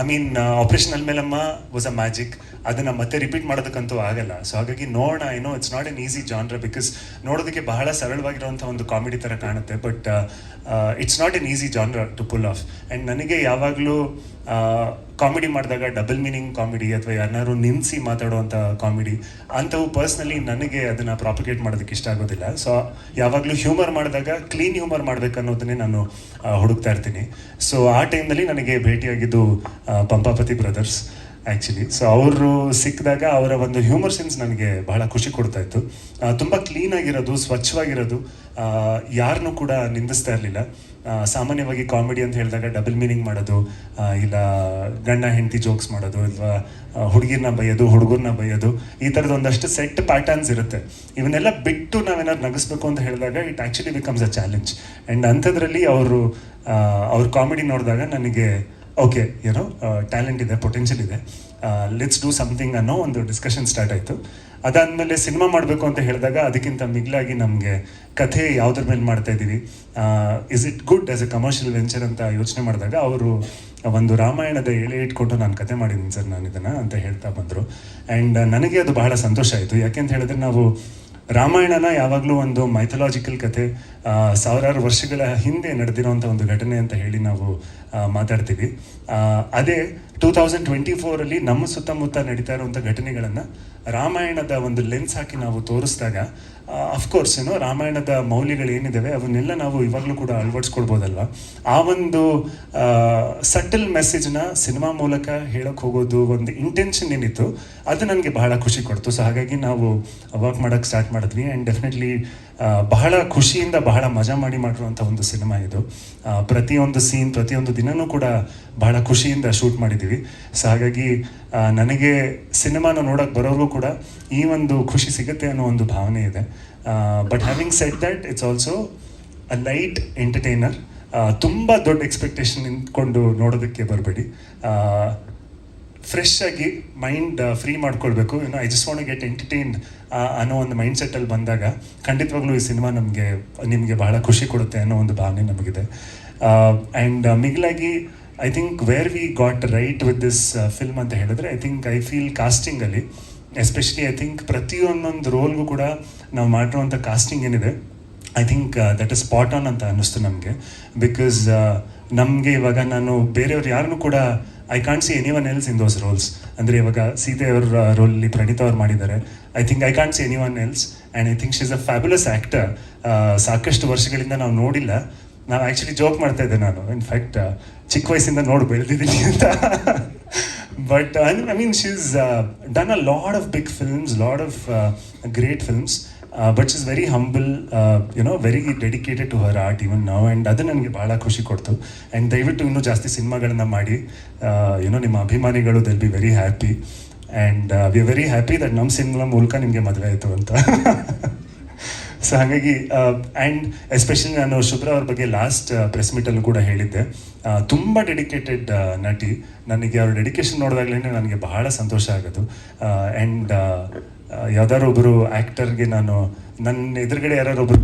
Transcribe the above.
I mean operation Alamelamma was a magic ಅದನ್ನ ಮತ್ತೆ repeat ಮಾಡೋದಕ್ಕಂತೂ ಆಗಲ್ಲ. ಸೊ ಹಾಗಾಗಿ ನೋಡೋಣ. ಏನೋ it's not an easy genre because ನೋಡೋದಕ್ಕೆ ಬಹಳ ಸರಳವಾಗಿರುವಂಥ ಒಂದು ಕಾಮಿಡಿ ಥರ ಕಾಣುತ್ತೆ. But it's not an easy genre to pull off and ನನಗೆ ಯಾವಾಗಲೂ ಕಾಮಿಡಿ ಮಾಡಿದಾಗ ಡಬಲ್ ಮೀನಿಂಗ್ ಕಾಮಿಡಿ ಅಥವಾ ಯಾರನ್ನಾರು ನಿಲ್ಲಿಸಿ ಮಾತಾಡುವಂಥ ಕಾಮಿಡಿ, ಅಂಥವು ಪರ್ಸ್ನಲಿ ನನಗೆ ಅದನ್ನು ಪ್ರಾಪಿಗೇಟ್ ಮಾಡೋದಕ್ಕೆ ಇಷ್ಟ ಆಗೋದಿಲ್ಲ. ಸೊ ಯಾವಾಗಲೂ ಹ್ಯೂಮರ್ ಮಾಡಿದಾಗ ಕ್ಲೀನ್ ಹ್ಯೂಮರ್ ಮಾಡಬೇಕು ಅನ್ನೋದನ್ನೇ ನಾನು ಹುಡುಕ್ತಾ ಇರ್ತೀನಿ. ಸೊ ಆ ಟೈಮ್ನಲ್ಲಿ ನನಗೆ ಭೇಟಿಯಾಗಿದ್ದು ಪಂಪಾಪತಿ ಬ್ರದರ್ಸ್ ಆ್ಯಕ್ಚುಲಿ ಸೊ ಅವರು ಸಿಕ್ಕಿದಾಗ ಅವರ ಒಂದು ಹ್ಯೂಮರ್ ಸೆನ್ಸ್ ನನಗೆ ಬಹಳ ಖುಷಿ ಕೊಡ್ತಾ ಇತ್ತು. ತುಂಬ ಕ್ಲೀನ್ ಆಗಿರೋದು, ಸ್ವಚ್ಛವಾಗಿರೋದು ಯಾರನ್ನೂ ಕೂಡ ನಿಂದಿಸ್ತಾ ಇರಲಿಲ್ಲ. ಸಾಮಾನ್ಯವಾಗಿ ಕಾಮಿಡಿ ಅಂತ ಹೇಳಿದಾಗ ಡಬಲ್ ಮೀನಿಂಗ್ ಮಾಡೋದು ಇಲ್ಲ ಗಂಡ ಹೆಂಡತಿ ಜೋಕ್ಸ್ ಮಾಡೋದು ಅಥವಾ ಹುಡುಗಿರನ್ನ ಬೈಯೋದು ಹುಡುಗರನ್ನ ಬೈಯೋದು, ಈ ಥರದ ಒಂದಷ್ಟು ಸೆಟ್ ಪ್ಯಾಟರ್ನ್ಸ್ ಇರುತ್ತೆ. ಇವನ್ನೆಲ್ಲ ಬಿಟ್ಟು ನಾವೇನಾದ್ರು ನಗಿಸ್ಬೇಕು ಅಂತ ಹೇಳಿದಾಗ it actually becomes a challenge and ಅಂಥದ್ರಲ್ಲಿ ಅವರು ಅವ್ರ ಕಾಮಿಡಿ ನೋಡಿದಾಗ ನನಗೆ ಓಕೆ ಏನೋ ಟ್ಯಾಲೆಂಟ್ ಇದೆ ಪೊಟೆನ್ಷಿಯಲ್ ಇದೆ. ಲೆಟ್ಸ್ ಡೂ ಸಮಥಿಂಗ್ ಅನ್ನೋ ಒಂದು ಡಿಸ್ಕಷನ್ ಸ್ಟಾರ್ಟ್ ಆಯಿತು. ಅದಾದಮೇಲೆ ಸಿನಿಮಾ ಮಾಡಬೇಕು ಅಂತ ಹೇಳಿದಾಗ ಅದಕ್ಕಿಂತ ಮಿಗಿಲಾಗಿ ನಮಗೆ ಕಥೆ ಯಾವುದ್ರ ಮೇಲೆ ಮಾಡ್ತಾ ಇದ್ದೀವಿ. Is it good as a commercial venture ಅಂತ ಯೋಚನೆ ಮಾಡಿದಾಗ ಅವರು ಒಂದು ರಾಮಾಯಣದ ಎಳೆ ಇಟ್ಕೊಂಡು ನಾನು ಕತೆ ಮಾಡಿದ್ದೀನಿ ಸರ್ ನಾನು ಇದನ್ನು ಅಂತ ಹೇಳ್ತಾ ಬಂದರು. ಆ್ಯಂಡ್ ನನಗೆ ಅದು ಬಹಳ ಸಂತೋಷ ಆಯಿತು. ಯಾಕೆಂತ ಹೇಳಿದ್ರೆ ನಾವು ರಾಮಾಯಣನ ಯಾವಾಗಲೂ ಒಂದು ಮೈಥಲಾಜಿಕಲ್ ಕತೆ ಸಾವಿರಾರು ವರ್ಷಗಳ ಹಿಂದೆ ನಡೆದಿರುವಂಥ ಒಂದು ಘಟನೆ ಅಂತ ಹೇಳಿ ನಾವು ಮಾತಾಡ್ತೀವಿ. ಅದೇ ಟೂ ತೌಸಂಡ್ ಟ್ವೆಂಟಿ ಫೋರಲ್ಲಿ ನಮ್ಮ ಸುತ್ತಮುತ್ತ ನಡೀತಾ ಇರುವಂಥ ಘಟನೆಗಳನ್ನು ರಾಮಾಯಣದ ಒಂದು ಲೆನ್ಸ್ ಹಾಕಿ ನಾವು ತೋರಿಸಿದಾಗ ಅಫ್ಕೋರ್ಸ್ ಏನೋ ರಾಮಾಯಣದ ಮೌಲ್ಯಗಳು ಏನಿದಾವೆ, ಅವನ್ನೆಲ್ಲ ನಾವು ಇವಾಗಲೂ ಕೂಡ ಅಳವಡಿಸ್ಕೊಳ್ಬೋದಲ್ವಾ? ಆ ಒಂದು ಸಟಲ್ ಮೆಸೇಜ್ನ ಸಿನಿಮಾ ಮೂಲಕ ಹೇಳೋಕೆ ಹೋಗೋದು ಒಂದು ಇಂಟೆನ್ಷನ್ ಏನಿತ್ತು, ಅದು ನನಗೆ ಬಹಳ ಖುಷಿ ಕೊಡ್ತು. ಸೊ ಹಾಗಾಗಿ ನಾವು ವರ್ಕ್ ಮಾಡೋಕ್ಕೆ ಸ್ಟಾರ್ಟ್ ಮಾಡಿದ್ವಿ. ಆ್ಯಂಡ್ ಡೆಫಿನೆಟ್ಲಿ ಬಹಳ ಖುಷಿಯಿಂದ ಬಹಳ ಮಜಾ ಮಾಡಿ ಮಾಡಿರುವಂಥ ಒಂದು ಸಿನಿಮಾ ಇದು. ಪ್ರತಿಯೊಂದು ಸೀನ್, ಪ್ರತಿಯೊಂದು ದಿನನೂ ಕೂಡ ಬಹಳ ಖುಷಿಯಿಂದ ಶೂಟ್ ಮಾಡಿದ್ದೀವಿ. ಸೊ ಹಾಗಾಗಿ ನನಗೆ ಸಿನಿಮಾನ ನೋಡೋಕೆ ಬರೋರು ಕೂಡ ಈ ಒಂದು ಖುಷಿ ಸಿಗುತ್ತೆ ಅನ್ನೋ ಒಂದು ಭಾವನೆ ಇದೆ. But having set that it's also a light entertainer ತುಂಬ ದೊಡ್ಡ ಎಕ್ಸ್ಪೆಕ್ಟೇಷನ್ ನಿಂತ್ಕೊಂಡು ನೋಡೋದಕ್ಕೆ ಬರಬೇಡಿ. ಫ್ರೆಶ್ ಆಗಿ ಮೈಂಡ್ ಫ್ರೀ ಮಾಡ್ಕೊಳ್ಬೇಕು. ಏನೋ I just want get entertained ಅನ್ನೋ ಒಂದು ಮೈಂಡ್ ಸೆಟ್ಟಲ್ಲಿ ಬಂದಾಗ ಖಂಡಿತವಾಗ್ಲೂ ಈ ಸಿನಿಮಾ ನಮಗೆ, ನಿಮಗೆ ಬಹಳ ಖುಷಿ ಕೊಡುತ್ತೆ ಅನ್ನೋ ಒಂದು ಭಾವನೆ ನಮಗಿದೆ. ಆ್ಯಂಡ್ ಮಿಗಿಲಾಗಿ I think where we got right with this film ಅಂತ ಹೇಳಿದ್ರೆ ಐ ಥಿಂಕ್ ಐ ಫೀಲ್ ಕಾಸ್ಟಿಂಗಲ್ಲಿ ಎಸ್ಪೆಷಲಿ ಐ ಥಿಂಕ್ ಪ್ರತಿಯೊಂದೊಂದು ರೋಲ್ಗೂ ಕೂಡ ನಾವು ಮಾಡಿರುವಂಥ ಕಾಸ್ಟಿಂಗ್ ಏನಿದೆ I think that is spot on ಅಂತ ಅನ್ನಿಸ್ತು ನಮಗೆ. ಬಿಕಾಸ್ ನಮಗೆ ಇವಾಗ ನಾನು ಬೇರೆಯವ್ರು ಯಾರನ್ನೂ ಕೂಡ I can't see anyone else in those roles ಅಂದರೆ ಇವಾಗ ಸೀತೆಯವರ ರೋಲಲ್ಲಿ ಪ್ರಣೀತ ಅವ್ರು ಮಾಡಿದ್ದಾರೆ. I think I can't see anyone else and I think she is a fabulous actor ಸಾಕಷ್ಟು ವರ್ಷಗಳಿಂದ ನಾವು ನೋಡಿಲ್ಲ. ನಾವು ಆ್ಯಕ್ಚುಲಿ ಜೋಕ್ ಮಾಡ್ತಾ ಇದ್ದೆ ನಾನು. ಇನ್ಫ್ಯಾಕ್ಟ್ ಚಿಕ್ಕ ವಯಸ್ಸಿಂದ ನೋಡಿ, ಬೆಳೆದಿದ್ದೀನಿ ಅಂತ. But I mean she is done a lot of big films lot of great films but is very humble you know very dedicated to her art even ನಾವು ಆ್ಯಂಡ್ ಅದು ನನಗೆ ಭಾಳ ಖುಷಿ ಕೊಡ್ತು. ಆ್ಯಂಡ್ ದಯವಿಟ್ಟು ಇನ್ನೂ ಜಾಸ್ತಿ ಸಿನಿಮಾಗಳನ್ನು ಮಾಡಿ. ಯುನೋ ನಿಮ್ಮ ಅಭಿಮಾನಿಗಳು they'll be very happy and we are very happy that ನಮ್ಮ ಸಿನಿಮಾ ಮೂಲಕ ನಿಮಗೆ ಮದುವೆ ಆಯಿತು ಅಂತ. ಸೊ ಹಾಗಾಗಿ ಆ್ಯಂಡ್ ಎಸ್ಪೆಷಲಿ ನಾನು ಶುಭ್ರ ಅವ್ರ ಬಗ್ಗೆ ಲಾಸ್ಟ್ ಪ್ರೆಸ್ ಮೀಟಲ್ಲೂ ಕೂಡ ಹೇಳಿದ್ದೆ. ತುಂಬ ಡೆಡಿಕೇಟೆಡ್ ನಟಿ. ನನಗೆ ಅವ್ರ ಡೆಡಿಕೇಶನ್ ನೋಡಿದಾಗಲೇ ನನಗೆ ಬಹಳ ಸಂತೋಷ ಆಗೋದು. ಆ್ಯಂಡ್ ಯಾವ್ದಾದ್ರು ಒಬ್ಬರು ಆ್ಯಕ್ಟರ್ಗೆ ನಾನು ನನ್ನ ಎದುರುಗಡೆ ಯಾರು ಒಬ್ಬರು